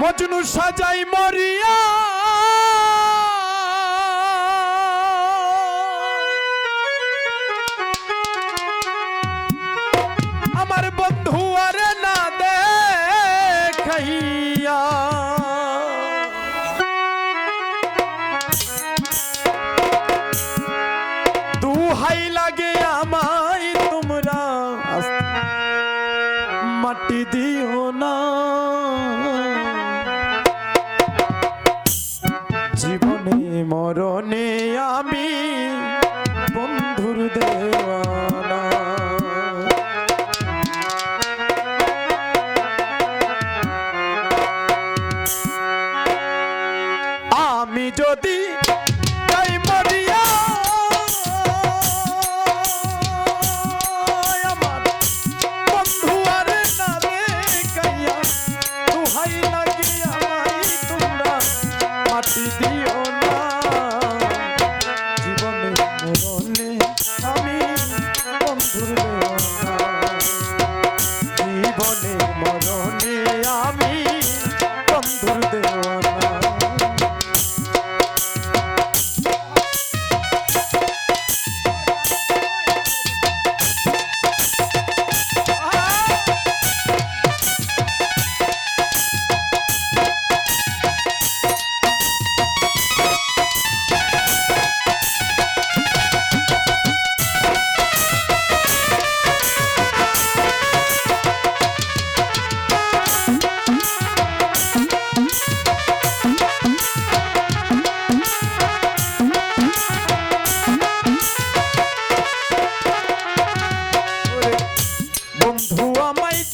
মজনু সাজাই মরিয়া। আমার বন্ধু আরে না দেখাইয়া। দুহাই লাগে আমায় তোমরা মাটি দিও না। মরণে বন্ধুর দেওয়ানা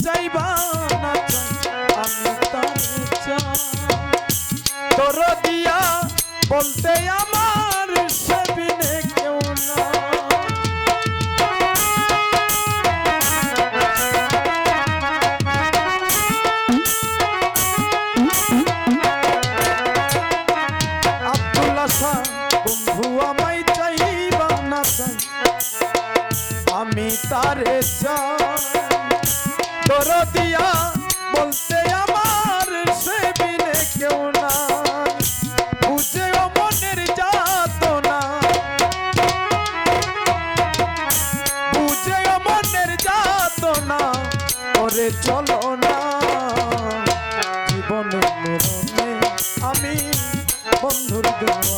চাইবা না আমি তোর দিয়া বলতে আমার সেবিনে কেউ না। বন্ধু আমায় চাইবা না চাই আমি তারে চাই। তোর দিয়া বলতে আমার সে বিনে কেউ না। বুঝে ও মনের যাত না বুঝে ও মনের যাত না ওরে চলো না। জীবনে আমি বন্ধুর দেওয়ানা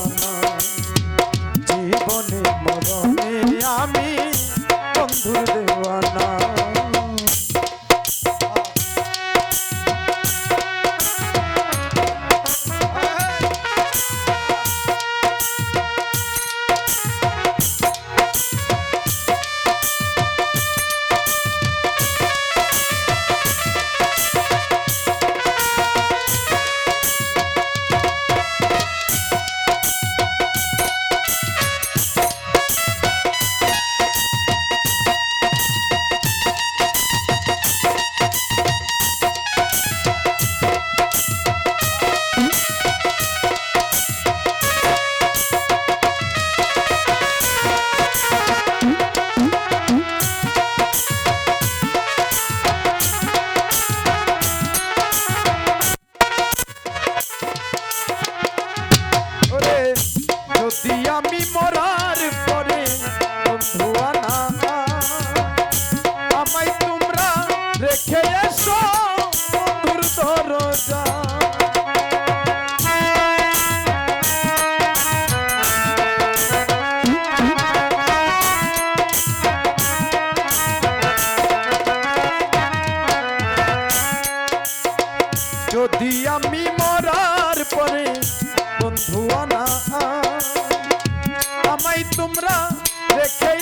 যদি আমি মরার পরে বন্ধু আনা আমায় তোমরা রেখে